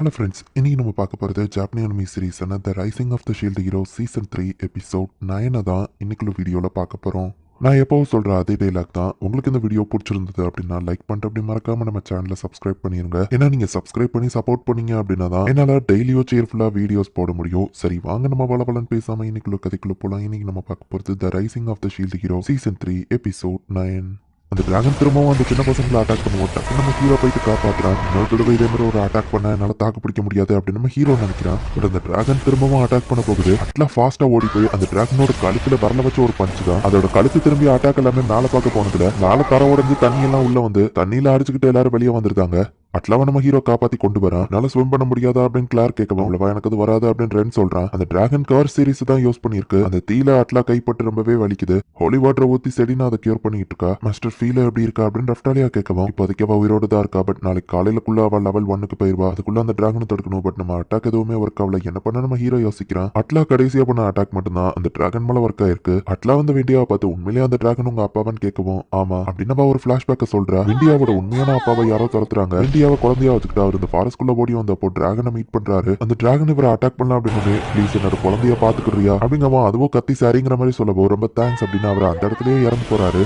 Hello friends இன்றைக்கி நம்ம பார்க்க போகிறது Japanese anime சீரீஸான the rising of the shield hero season three episode நயனை தான் இன்னைக்குள்ள வீடியோவில் பார்க்க போகிறோம் நான் எப்போவும் சொல்கிற அதே டைலாக் தான். உங்களுக்கு இந்த வீடியோ பிடிச்சிருந்தது அப்படின்னா லைக் பண்ணிட்டு அப்படி மறக்காம நம்ம சேனலை சப்ஸ்கிரைப் பண்ணிருங்க. ஏன்னா நீங்கள் சப்ஸ்கிரைப் பண்ணி சப்போர்ட் பண்ணீங்க அப்படின்னா தான் என்னால் டெய்லியோ சேர்ஃபுல்லாக வீடியோஸ் போட முடியும். சரி வாங்க நம்ம வளவலன்னு பேசாமல் இன்னைக்குள்ள கதைக்குள்ள போகலாம் இன்னைக்கு நம்ம பார்க்க போகிறது the rising of the shield hero season three episode nine அந்த டிராகன் திரும்பவும் அந்த சின்ன பசங்களை அட்டாக் பண்ணுவோம் டக்கு நம்ம ஹீரோ போயிட்டு காப்பாத்துறான். இன்னொரு தடவை இதே மாதிரி ஒரு அட்டாக் பண்ண என்னால் தாக்கு பிடிக்க முடியாது அப்படின்னு நம்ம ஹீரோ நினைக்கிறான். பட் அந்த டிராகன் திரும்பவும் அட்டாக் பண்ண போகுது. அட்லா ஃபாஸ்டா ஓடி போய் அந்த டிராகனோட கழுத்துல வரல வச்ச ஒரு பஞ்சு தான். அதோட கழுத்து திரும்பி அட்டாக் எல்லாமே மேல பார்க்க போனதுல மேல தர உடஞ்சு தண்ணி எல்லாம் உள்ள வந்து தண்ணியில அடிச்சுக்கிட்டு எல்லாரும் வெளியே வந்திருக்காங்க. அட்லாவை நம்ம ஹீரோ காப்பாத்தி கொண்டு வரான் என்னால ஸ்விம் பண்ண முடியாதா அப்படின்னு கிளார் கேட்கவும் அவ்வளவா எனக்கு அது வராது அப்படின்னு ரென் சொல்றான் அந்த டிராகன் கார் சீரிஸ் தான் யூஸ் பண்ணிருக்கு அந்த தீல அட்லா கைப்பட்டு ரொம்பவே வலிக்குது. ஹோலி வாட்டர் ஊத்தி செடினா அதை கியூர் பண்ணிட்டு இருக்கா? மாஸ்டர் ஃபீல எப்படி இருக்கா அப்படின்னு ரஃப்டாலியா கேட்கவும் இப்போதைக்கு அவ உயிரோடு தான் இருக்கா பட் நாளைக்கு காலையிலக்குள்ள அவள் லெவல் ஒன்னுக்கு போயிருவா. அதுக்குள்ள அந்த டிராகனை தடுக்கணும் பட் நம்ம அட்டாக் எதுவுமே ஒர்க் ஆகல. என்ன பண்ண நம்ம ஹீரோ யோசிக்கிறான் அட்லா கடைசியா பண்ண அட்டாக் மட்டும்தான் அந்த டிராகன் மேல ஒர்க் ஆயிருக்கு. அட்லா வந்து விண்டியாவை பார்த்து உண்மையிலேயே அந்த டிராகன் உங்க அப்பாவான்னு கேட்கவும் ஆமா அப்படின்னு அவ ஒரு பிளாஷ்பேக்க சொல்றா. விண்டியாவோட உண்மையான அப்பாவை யாரோ துரத்துறாங்க. விண்டியாவை குழந்தையா வச்சுக்கிட்டு அவர் இந்த ஃபாரஸ்ட்குள்ள ஓடி வந்தப்போ டிராகனை மீட் பண்றாரு. அந்த டிராகன் இவரை அட்டாக் பண்ணலாம் அப்படின்னு ப்ளீஸ் என்னோட குழந்தைய பாத்துக்கிறியா அப்படிங்கம்மா அதுவும் கத்தி சாரிங்கிற மாதிரி சொல்லப்போ ரொம்ப தேங்க்ஸ் அப்படின்னு அவர் அந்த இடத்துலயே இறந்து போறாரு.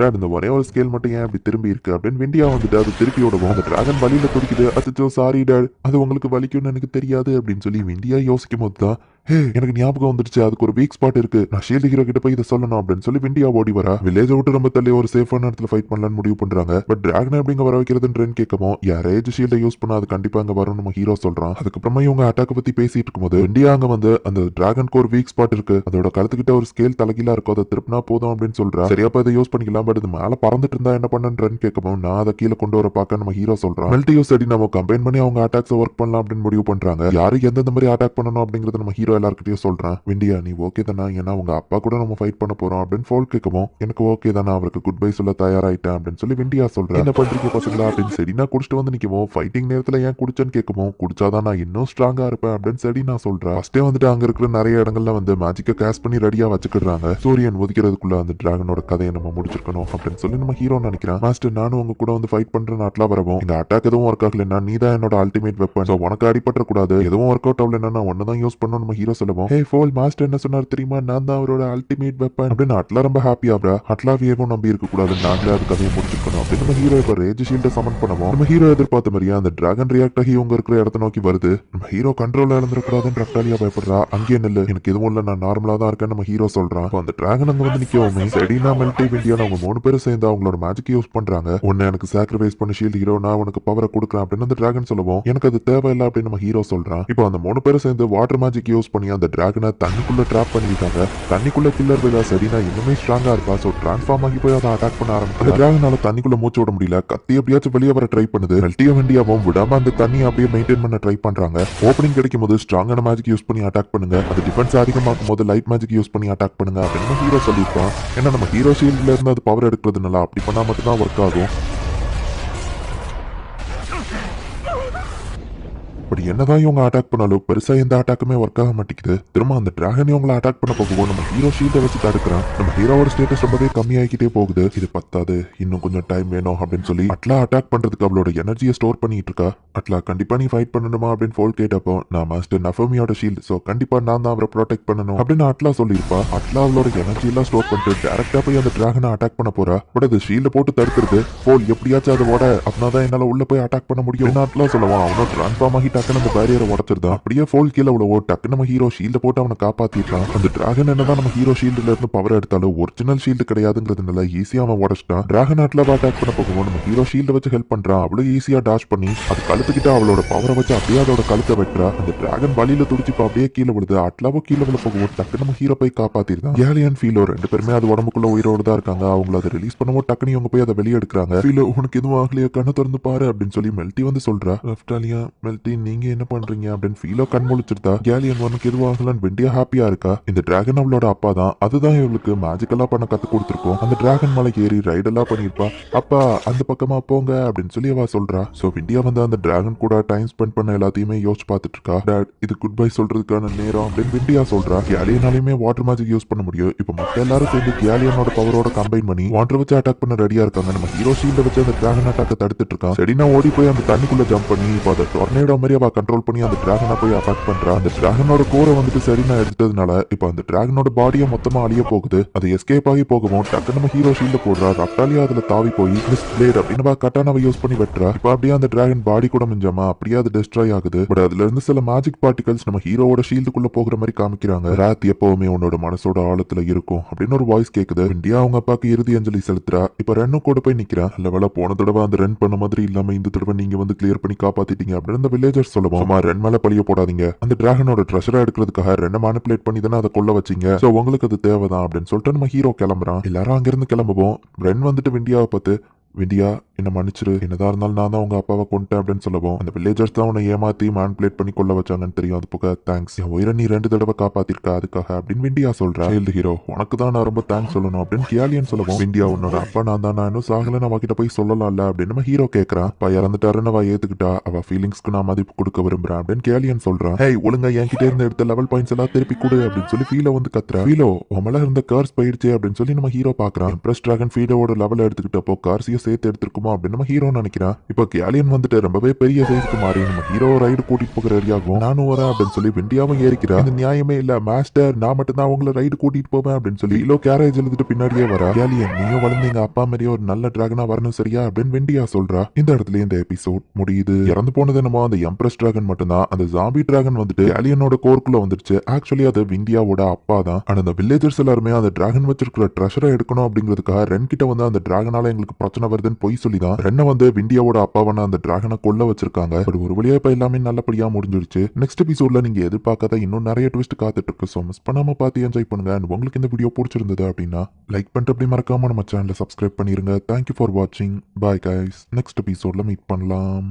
Dad, இந்த ஒரே ஒரு ஸ்கேல் மட்டும் ஏன் அப்படி திரும்பி இருக்கு அப்படின்னு வெண்டியா வந்துட்டு அது திருப்பி விடுவோம் அந்த டிராகன் வலியில துடிக்குது அச்சோ சாரி டேட் அது உங்களுக்கு வலிக்கும்னு எனக்கு தெரியாது அப்படின்னு சொல்லி வெண்டியா யோசிக்கும் போது தான் ஹே எனக்கு ஞாபகம் வந்துருச்சு. அதுக்கு ஒரு வீக் ஸ்பாட் இருக்கு. நான் ஷீல்டு ஹீரோ கிட்ட போய் இதை சொல்லணும் அப்படின்னு சொல்லி விண்டியா ஓடி வரா. வில்லேஜை விட்டு ரொம்ப தள்ளி ஒரு சேஃபான இடத்துல ஃபைட் பண்ணலாம்னு முடிவு பண்றாங்க. பட் டிராகன் எப்படிங்க வர வைக்கிறதுன்னு கேட்கவும் யாரேஜ் ஷீல்டை யூஸ் பண்ணா அது கண்டிப்பா அங்க வரும் நம்ம ஹீரோ சொல்றான். அதுக்கப்புறமா இவங்க அட்டாக் பத்தி பேசிட்டு இருக்கும்போது விண்டியா அங்க வந்து அந்த டிராகனுக்கு ஒரு வீக் ஸ்பாட் இருக்கு. அதோட கழுத்துக்கிட்ட ஒரு ஸ்கேல் தலகிலா இருக்கும் அதை திருப்பினா போதும் அப்படின்னு சொல்றா. சரியா அப்ப இதை யூஸ் பண்ணிக்கலாம். பட் இது மேல பறந்துட்டு இருந்தா என்ன பண்ணுன்றன்னு கேட்கவும் நான் அதை கீழே கொண்டு வர பார்க்க நம்ம ஹீரோ சொல்றான். மல்டி யூஸ் அடி நம்ம கம்பைன் பண்ணி அவங்க அட்டாக்ஸ் ஒர்க் பண்ணலாம் அப்படின்னு முடிவு பண்றாங்க. யாருக்கு எந்தெந்த மாதிரி அட்டாக் பண்ணணும் அப்படிங்கறத நம்ம ஹீரோ எல்லார்கிட்டயும் சொல்றான். விண்டியா நீ ஓகே தானா? ஏன்னா உங்க அப்பா கூட நம்ம ஃபைட் பண்ண போறோம் அப்படின்னு ஃபோல் கேட்கவும் எனக்கு ஓகே தானே? அவருக்கு குட் பை சொல்ல தயாராயிட்டேன் அப்படின்னு சொல்லி விண்டியா சொல்றேன் என்ன பண்றீங்க பசங்களா? அப்படின்னு சரி நான் குடிச்சிட்டு வந்து நிக்கவும் ஃபைட்டிங் நேரத்துல ஏன் குடிச்சேன்னு கேட்கவும் குடிச்சாதான் நான் இன்னும் ஸ்ட்ராங்கா இருப்பேன் அப்படின்னு சரி நான் சொல்றேன் ஃபர்ஸ்டே வந்துட்டு அங்க இருக்கிற நிறைய இடங்கள்ல வந்து மேஜிக்கை கேஸ் பண்ணி ரெடியா வச்சுக்கிடுறாங்க. சூரியன் ஒதுக்கிறதுக்குள்ள அந்த டிராகனோட கதையை நம்ம முடிச்சிருக்கணும் அப்படின்னு சொல்லி நம்ம ஹீரோ நினைக்கிறேன். மாஸ்டர் நானும் உங்க கூட வந்து ஃபைட் பண்ற நாட்களா வரவும் இந்த அட்டாக் எதுவும் ஒர்க் ஆகலைன்னா நீ தான் என்னோட அல்டிமேட் வெப்பன் உனக்கு அடிபட்ட கூடாது எதுவும் ஒர்க் அவுட் ஆகலைன்னா நான் ஒன்னு தான் யூஸ் பண்ணணும் நம்ம ஹீரோ சொல்லுவோம் ஹே ஃபோல் மாஸ்டர் என்ன சொன்னார் தெரியுமா? நான் தான் அவரோட அல்டிமேட் வெப்பன் அப்படின்னு அட்லா ரொம்ப ஹாப்பியா ப்ரா. அட்லாவியவும் நம்பி இருக்க கூடாது நாங்களே அது கதையை முடிச்சுக்கணும். அப்படின்னு நம்ம ஹீரோ இப்போ ரேஜ் ஷீல்ட சமன் பண்ணுவோம். நம்ம ஹீரோ எதிர்பார்த்த மாதிரியா அந்த டிராகன் ரியாக்ட் ஆகி உங்க இருக்கிற இடத்த நோக்கி வருது. நம்ம ஹீரோ கண்ட்ரோல்ல இழந்துடக்கூடாதுன்னு ரக்டாலியா பயப்படுறா. அங்கேயே நில்லு. எனக்கு எதுவும் இல்லை நான் நார்மலா தான் இருக்கேன் நம்ம ஹீரோ சொல்றான். அந்த டிராகன் அங்க வந்து நிக்கவுமே செடினா மெல்டி வெண்டியான அவங்க மூணு பேரும் சேர்ந்து அவங்களோட மேஜிக் யூஸ் பண்றாங்க. உன்னை எனக்கு சாக்ரிஃபைஸ் பண்ணி ஷீல்ட் ஹீரோ நான் உனக்கு பவரை கொடுக்குறேன். அப்படின்னு அந்த டிராகன் சொல்லுவோம். எனக்கு அது தேவையில்லை அப்படின்னு நம்ம ஹீரோ சொல்றான். இப்போ அந்த மூணு பேரும் சேர்ந்து வாட்டர் மேஜிக் யூஸ் பண்ணி அந்த டிராகனை தண்ணிக்குள்ள ட்ராப் பண்ணிட்டாங்க தண்ணிக்குள்ள கில்லர் வேலை சரினா இன்னுமே ஸ்ட்ராங்கா இருக்கா? ஸோ டிரான்ஸ்ஃபார்ம் ஆகி போய் அதை அட்டாக் பண்ண ஆரம்பிச்சு அந்த டிராகனால தண்ணிக்குள்ள மூச்சு விட முடியல. கத்தி எப்படியாச்சும் வெளியே வர ட்ரை பண்ணுது. மெல்ட்டியோ வெண்டியாவும் விடாம அந்த தண்ணியை அப்படியே மெயின்டைன் பண்ண ட்ரை பண்றாங்க. ஓப்பனிங் கிடைக்கும் போது ஸ்ட்ராங்கான மேஜிக் யூஸ் பண்ணி அட்டாக் பண்ணுங்க. அது டிஃபென்ஸ் அதிகமாக்கும் போது லைட் மேஜிக் யூஸ் பண்ணி அட்டாக் பண்ணுங்க அப்படின்னு ஹீரோ சொல்லியிருக்கோம் ஏன்னா நம்ம ஹீரோ ஷீல்ட்ல இருந்து அது பவர் எடுக்கிறதுனால அப்படி பண்ணா மட்டும்தான் ஒர்க் ஆகும். அப்படி என்னதான் இவங்க அட்டாக் பண்ணாலும் பெருசா எந்த அட்டாக்குமே ஒர்க் ஆக மாட்டேங்குது. திரும்ப அந்த டிராகன் இவங்களை அட்டாக் பண்ண போகும்போது நம்ம ஹீரோ ஷீல்டை வச்சு தடுக்கிறான். நம்ம ஹீரோவோட ஸ்டேட்டஸ் ரொம்பவே கம்மியாகிக்கிட்டே போகுது. இது பத்தாது. இன்னும் கொஞ்சம் டைம் வேணும் அப்படின்னு சொல்லி அட்லா அட்டாக் பண்றதுக்கு அவளோட எனர்ஜியை ஸ்டோர் பண்ணிட்டு இருக்கா. அட்லா கண்டிப்பா நீ ஃபைட் பண்ணணுமா அப்படின்னு ஃபோல் கேட்டப்போ நான் மாஸ்டர் நஃபமியோட ஷீல்டு ஸோ கண்டிப்பா நான் தான் அவரை ப்ரொடெக்ட் பண்ணணும் அப்படின்னு அட்லா சொல்லியிருப்பா. அட்லா அவளோட எனர்ஜி எல்லாம் ஸ்டோர் பண்ணிட்டு டேரக்டா போய் அந்த டிராகனை அட்டாக் பண்ண போறா. பட் அது ஷீல்ட போட்டு தடுக்கிறது. ஃபோல் எப்படியாச்சும் அதை ஓட அப்படின்னா தான் என்னால உள்ள போய் அட்டாக் பண்ண முடியும் அட்லா சொல்லுவான் அவனும் டிரான்ஸ்ஃபார்ம் ஆகிட்டு டக்குன்னு அந்த பேரியரை உடச்சிருந்தா அப்படியே ஃபோல் கீழே விடவோ டக்கு நம்ம ஹீரோ ஷீல்டை போட்டு அவனை காப்பாத்திட்டான் அந்த டிராகன் என்னதான் நம்ம ஹீரோ ஷீல்டுல இருந்து பவர் எடுத்தாலும் ஒரிஜினல் ஷீல்டு கிடையாதுங்கிறதுனால ஈஸியா அவன் உடச்சிட்டான் டிராகன் அட்லா அட்டாக் பண்ண போகும்போது நம்ம ஹீரோ ஷீல்டை வச்சு ஹெல்ப் பண்றான் அவ்வளவு ஈஸியா டாஷ் பண்ணி அது கழுத்துக்கிட்ட அவளோட பவரை வச்சு அப்படியே அதோட கழுத்தை வெட்டுறா. அந்த டிராகன் வழியில துடிச்சு அப்படியே கீழே விழுது. அட்லாவோ கீழே விழ போகும்போது டக்கு நம்ம ஹீரோ போய் காப்பாத்திருந்தான் ஏலியன் ஃபீலோ ரெண்டு பேருமே அது உடம்புக்குள்ள உயிரோடு தான் இருக்காங்க. அவங்கள அதை ரிலீஸ் பண்ணும்போது டக்குனு இவங்க போய் அதை வெளியே எடுக்கிறாங்க ஃபீலோ உனக்கு எதுவும் ஆகலையா கண்ணை திறந்து பாரு அப்படின்னு சொல்லி மெல்டி வந்து சொல்றா. லெஃப்டாலியா மெல்டி நீங்க என்ன பண்றீங்க அப்படின்னு ஃபீலோ கண் முழிச்சிருந்தா கேலியன் ஒனுக்கு எதுவாகலன்னு வெண்டியா ஹாப்பியா இருக்கா? இந்த டிராகன் அவளோட அப்பா தான் அதுதான் இவளுக்கு மேஜிக்கலா பண்ண கத்து கொடுத்துருக்கோம். அந்த டிராகன் மலை ஏறி ரைடெல்லாம் பண்ணிருப்பா அப்பா அந்த பக்கமா போங்க அப்படின்னு சொல்லி அவ சொல்றா. சோ விண்டியா வந்து அந்த டிராகன் கூட டைம் ஸ்பெண்ட் பண்ண எல்லாத்தையுமே யோசிச்சு பார்த்துட்டு இருக்கா டேட் இது குட் பை சொல்றதுக்கான நேரம் அப்படின்னு விண்டியா சொல்றா. கேலியனாலையுமே வாட்டர் மேஜிக் யூஸ் பண்ண முடியும். இப்போ மத்த எல்லாரும் சேர்ந்து கேலியனோட பவரோட கம்பைன் பண்ணி வாட்டர் வச்சு அட்டாக் பண்ண ரெடியா இருக்காங்க. நம்ம ஹீரோ ஷீல்ட வச்சு அந்த டிராகன் அட்டாக்க தடுத்துட்டு இருக்கான் செடினா ஓடி போய் அந்த தண்ணிக்குள்ள ஜம்ப் பண்ணி இப்போ அதை டொர்னேடோ மாதிரி அவ கண்ட்ரோல் பண்ணி அந்த டிராகனை போய் அட்டாக் பண்றா. அந்த டிராகனோட கோரை வந்துட்டு செடினா எடுத்ததுனால இப்போ அந்த டிராகனோட பாடியை மொத்தமா அழிய போகுது. அது எஸ்கேப் ஆகி போகவும் டக்கு நம்ம ஹீரோ ஷீல்ட போடுறா. ரப்டாலியா அதுல தாவி போய் மிஸ் பிளேட் அப்படின்னு கட்டானவை யூஸ் பண்ணி வெட்டுறா. இப்போ அப்படியே அந்த டிராகன் பாடி கூட மிஞ்சாமா அப்படியே அது டெஸ்ட்ராய் ஆகுது. பட் அதுல இருந்து சில மேஜிக் பார்ட்டிகல்ஸ் நம்ம ஹீரோவோட ஷீல்டுக்குள்ள போகிற மாதிரி காமிக்கிறாங்க. ராத் எப்பவுமே உன்னோட மனசோட ஆழத்துல இருக்கும் அப்படின்னு ஒரு வாய்ஸ் கேக்குது. இந்தியா அவங்க அப்பாக்கு இறுதி அஞ்சலி செலுத்துறா. இப்ப ரென்னு கூட போய் நிக்கிறா லெவலா போன தடவை அந்த ரன் பண்ண மாதிரி இல்லாம இந்த தடவை நீங்க வந்து கிளியர் பண்ணி காப்பாத்திட்டீங்க அப்படின்னு அந்த வில்லேஜர்ஸ் சொல்லுவோம். அம்மா ரென் மேல பழிய போடாதீங்க. அந்த டிராகனோட ட்ரெஷரா எடுக்கிறதுக்காக ரென்னை மேனிபுலேட் பண்ணி தானே அதை கொல்ல வச்சீங்க. சோ உங்களுக்கு அது தேவைதான் அப்படின்னு சொல்லிட்டு நம்ம ஹீரோ கிளம்புறான். எல்லாரும் அங்கிருந்து கிளம்புவோம். ரென் வந்துட்டு விண்டியாவை பார்த்து விண்டியா என்ன மன்னிச்சிரு. என்னதா இருந்தாலும் நான் தான் உங்க அப்பாவை கொண்டேன் அப்படின்னு சொல்லவும் அந்த வில்லேஜர்ஸ் தான் உன்னை ஏமாத்தி மேன்பிளேட் பண்ணி கொள்ள வச்சாங்கன்னு தெரியும். அது போக தேங்க்ஸ் என் உயிரை நீ ரெண்டு தடவை காப்பாத்திருக்கா அதுக்காக அப்படின்னு விண்டியா சொல்றா. ஹெல்த் ஹீரோ உனக்கு தான் நான் ரொம்ப தேங்க்ஸ் சொல்லணும் அப்படின்னு கியாலியன் சொல்லவும் விண்டியா உன்னோட அப்பா நான் தான். நான் இன்னும் சாகல நான் கிட்ட போய் சொல்லலாம்ல அப்படின்னு நம்ம ஹீரோ கேட்கறான் அப்பா இறந்துட்டாருன்னு அவ ஏத்துக்கிட்டா அவ ஃபீலிங்ஸ்க்கு நான் மதிப்பு கொடுக்க விரும்புறேன் அப்படின்னு கேலியன் சொல்றான் ஹே ஒழுங்கா என்கிட்ட இருந்து எடுத்த லெவல் பாயிண்ட்ஸ் எல்லாம் திருப்பி கொடு அப்படின்னு சொல்லி ஃபீல வந்து கத்துறா. ஃபீலோ உமல இருந்த கார்ஸ் போயிடுச்சு அப்படின்னு சொல்லி நம்ம ஹீரோ பாக்குறான். பிரஸ் டிராகன் ஃபீலோட லெவல் எடுத்துக்கிட்டப்போ கார்ஸையும் சேர்த்து எடுத்திருக்குமோ அப்படின்னு நம்ம ஹீரோ நினைக்கிறான் இப்போ கேலியன் வந்துட்டு ரொம்பவே பெரிய சைஸ்க்கு மாறி நம்ம ஹீரோ ரைடு கூட்டிட்டு போகிற ரெடியாகும் நானும் வரேன் அப்படின்னு சொல்லி வெண்டியாவும் ஏறிக்கிறேன் இந்த நியாயமே இல்ல மாஸ்டர் நான் மட்டும் தான் உங்களை ரைடு கூட்டிட்டு போவேன் அப்படின்னு சொல்லி ஹீரோ கேரேஜ் எழுதிட்டு பின்னாடியே வரா. கேலியன் நீயும் வளர்ந்து எங்க அப்பா மாதிரியே ஒரு நல்ல டிராகனா வரணும் சரியா அப்படின்னு வெண்டியா சொல்றா. இந்த இடத்துல இந்த எபிசோட் முடியுது. இறந்து போனது என்னமோ அந்த எம்ப்ரஸ் டிராகன் மட்டும்தான். அந்த ஜாம்பி டிராகன் வந்துட்டு கேலியனோட கோர்க்குள்ள வந்துருச்சு. ஆக்சுவலி அது விண்டியாவோட அப்பா தான். ஆனா அந்த வில்லேஜர்ஸ் எல்லாருமே அந்த டிராகன் வச்சிருக்கிற ட்ரெஷரை எடுக்கணும் அப்படிங்கிறதுக்காக ரென் கிட்ட வந்து அந்த டிராகனால எங்களுக்கு பிரச்சனை ஹர்ஷவர்தன் பொய் சொல்லி தான் வந்து விண்டியாவோட அப்பாவான அந்த டிராகனை கொல்ல வச்சிருக்காங்க. பட் ஒரு வழியா இப்ப எல்லாமே நல்லபடியா முடிஞ்சிருச்சு. நெக்ஸ்ட் எபிசோட்ல நீங்க எதிர்பார்க்காத இன்னும் நிறைய ட்விஸ்ட் காத்துட்டு இருக்கு. ஸோ மிஸ் பண்ணாம பார்த்து என்ஜாய் பண்ணுங்க. அண்ட் உங்களுக்கு இந்த வீடியோ பிடிச்சிருந்தது அப்படின்னா லைக் பண்ணிட்டு அப்படி மறக்காம நம்ம சேனலை சப்ஸ்கிரைப் பண்ணிருங்க. தேங்க்யூ ஃபார் வாட்சிங் பாய் கைஸ் நெக்ஸ்ட் எபிசோட்ல மீட் பண்ணலாம்.